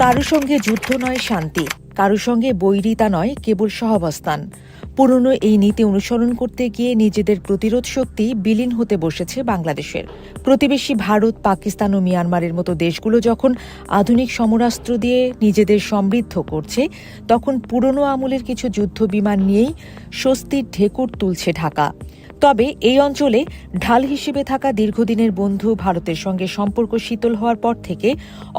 কারও সঙ্গে যুদ্ধ নয় শান্তি। কারও সঙ্গে বৈরিতা নয়, কেবল সহাবস্থান। পুরনো এই নীতি অনুসরণ করতে গিয়ে নিজেদের প্রতিরোধ শক্তি বিলীন হতে বসেছে বাংলাদেশের। প্রতিবেশী ভারত, পাকিস্তান ও মিয়ানমারের মতো দেশগুলো যখন আধুনিক সমরাস্ত্র দিয়ে নিজেদের সমৃদ্ধ করছে, তখন পুরনো আমলের কিছু যুদ্ধ বিমান নিয়েই স্বস্তির ঢেকুর তুলছে ঢাকা। তবে এই অঞ্চলে ঢাল হিসেবে থাকা দীর্ঘদিনের বন্ধু ভারতের সঙ্গে সম্পর্ক শীতল হওয়ার পর থেকে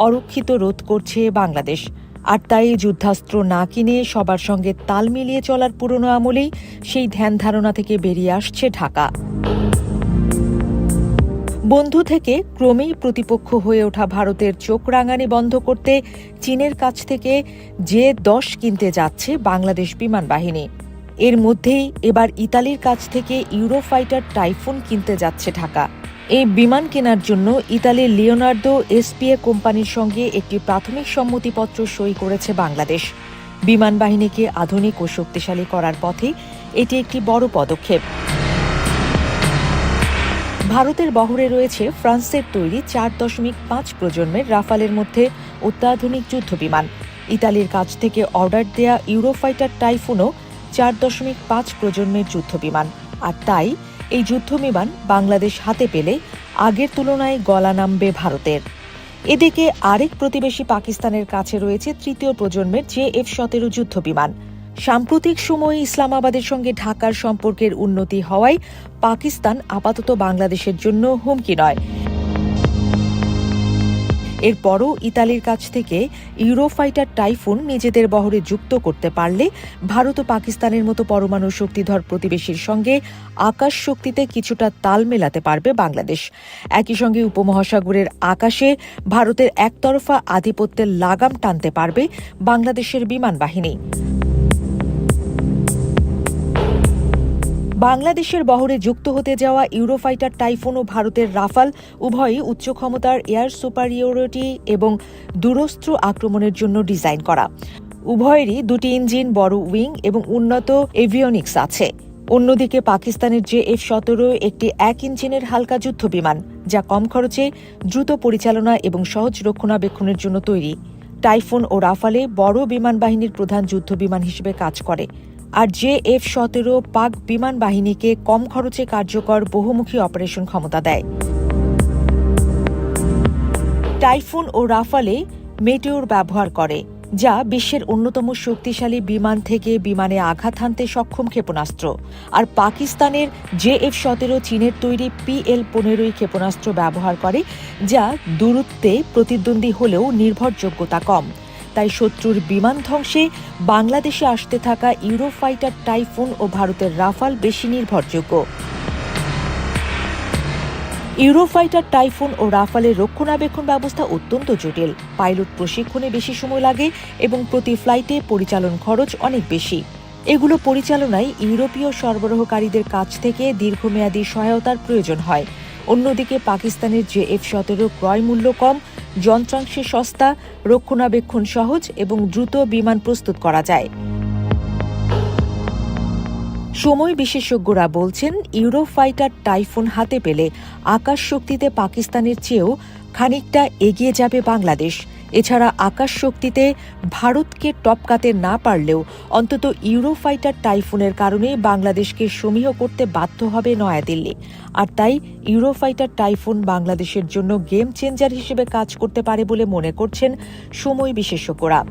অরক্ষিত রোধ করছে বাংলাদেশ। আর তাই যুদ্ধাস্ত্র না কিনে সবার সঙ্গে তাল মিলিয়ে চলার পুরনো আমলেই সেই ধ্যান ধারণা থেকে বেরিয়ে আসছে ঢাকা। বন্ধু থেকে ক্রমেই প্রতিপক্ষ হয়ে ওঠা ভারতের চোখ রাঙানি বন্ধ করতে চীনের কাছ থেকে যে দশ কিনতে যাচ্ছে বাংলাদেশ বিমান বাহিনী। এর মধ্যেই এবার ইতালির কাছ থেকে ইউরোফাইটার টাইফুন কিনতে যাচ্ছে ঢাকা। এই বিমান কেনার জন্য ইতালির লিওনার্দো এসপিএ কোম্পানির সঙ্গে একটি প্রাথমিক সম্মতিপত্র সই করেছে বাংলাদেশ। বিমান বাহিনীকে আধুনিক ও শক্তিশালী করার পথে এটি একটি বড় পদক্ষেপ। ভারতের বহরে রয়েছে ফ্রান্সের তৈরি চার দশমিক পাঁচ প্রজন্মের রাফালের মধ্যে অত্যাধুনিক যুদ্ধ বিমান। ইতালির কাছ থেকে অর্ডার দেয়া ইউরোফাইটার টাইফুনও চার দশমিক পাঁচ প্রজন্মের যুদ্ধ বিমান। আর তাই এই যুদ্ধবিমান বাংলাদেশ হাতে পেলে আগের তুলনায় গলা নামবে ভারতের। এদিকে আরেক প্রতিবেশী পাকিস্তানের কাছে রয়েছে তৃতীয় প্রজন্মের জে এফ সতেরো যুদ্ধ বিমান সাম্প্রতিক সময়ে ইসলামাবাদের সঙ্গে ঢাকার সম্পর্কের উন্নতি হওয়ায় পাকিস্তান আপাতত বাংলাদেশের জন্য হুমকি নয়। এরপরও ইতালির কাছ থেকে ইউরোফাইটার টাইফুন নিজেদের বহরে যুক্ত করতে পারলে ভারত ও পাকিস্তানের মতো পরমাণু শক্তিধর প্রতিবেশীর সঙ্গে আকাশ শক্তিতে কিছুটা তাল মেলাতে পারবে বাংলাদেশ। একই সঙ্গে উপমহাসাগরের আকাশে ভারতের একতরফা আধিপত্যের লাগাম টানতে পারবে বাংলাদেশের বিমান বাহিনী। বাংলাদেশের বহরে যুক্ত হতে যাওয়া ইউরোফাইটার টাইফুন ও ভারতের রাফাল উভয়ই উচ্চ ক্ষমতার এয়ার সুপারিওরিটি এবং দূরস্ত্র আক্রমণের জন্য ডিজাইন করা। উভয়েরই দুটি ইঞ্জিন, বড় উইং এবং উন্নত এভিওনিক্স আছে। অন্যদিকে পাকিস্তানের যে এফ সতেরো একটি এক ইঞ্জিনের হালকা যুদ্ধ বিমান, যা কম খরচে দ্রুত পরিচালনা এবং সহজ রক্ষণাবেক্ষণের জন্য তৈরি। টাইফুন ও রাফালে বড় বিমান বাহিনীর প্রধান যুদ্ধ বিমান হিসেবে কাজ করে। আর জে এফ সতেরো পাক বিমান বাহিনীকে কম খরচে কার্যকর বহুমুখী অপারেশন ক্ষমতা দেয়। টাইফুন ও রাফালে মেটেওর ব্যবহার করে, যা বিশ্বের অন্যতম শক্তিশালী বিমান থেকে বিমানে আঘাত হানতে সক্ষম ক্ষেপণাস্ত্র। আর পাকিস্তানের জে এফ সতেরো চীনের তৈরি পিএল পনেরোই ক্ষেপণাস্ত্র ব্যবহার করে, যা দূরত্বে প্রতিদ্বন্দ্বী হলেও নির্ভরযোগ্যতা কম। তাই শত্রুর বিমান ধ্বংসে বাংলাদেশে আসতে থাকা ইউরোফাইটার টাইফুন ও ভারতের রাফাল বেশি নির্ভরযোগ্য। ইউরোফাইটার টাইফুন ও রাফালের রক্ষণাবেক্ষণ ব্যবস্থা অত্যন্ত জটিল। পাইলট প্রশিক্ষণে বেশি সময় লাগে এবং প্রতি ফ্লাইটে পরিচালন খরচ অনেক বেশি। এগুলো পরিচালনায় ইউরোপীয় সরবরাহকারীদের কাছ থেকে দীর্ঘমেয়াদী সহায়তার প্রয়োজন হয়। অন্যদিকে পাকিস্তানের জে এফ সতেরো ক্রয় মূল্য কম যন্ত্রাংশে সস্তা রক্ষণাবেক্ষণ সহজ এবং দ্রুত বিমান প্রস্তুত করা যায়। সময় বিশেষজ্ঞরা বলছেন, ইউরোফাইটার টাইফুন হাতে পেলে আকাশ শক্তিতে পাকিস্তানের চেয়েও খানিকটা এগিয়ে যাবে বাংলাদেশ। এছাড়া আকাশ শক্তিতে ভারতকে টপকাতে না পারলেও অন্তত ইউরোফাইটার টাইফুনের কারণে বাংলাদেশকে সমীহ করতে বাধ্য হবে নয়াদিল্লি। আর তাই ইউরোফাইটার টাইফুন বাংলাদেশের জন্য গেম চেঞ্জার হিসেবে কাজ করতে পারে বলে মনে করছেন সময় বিশেষজ্ঞরা।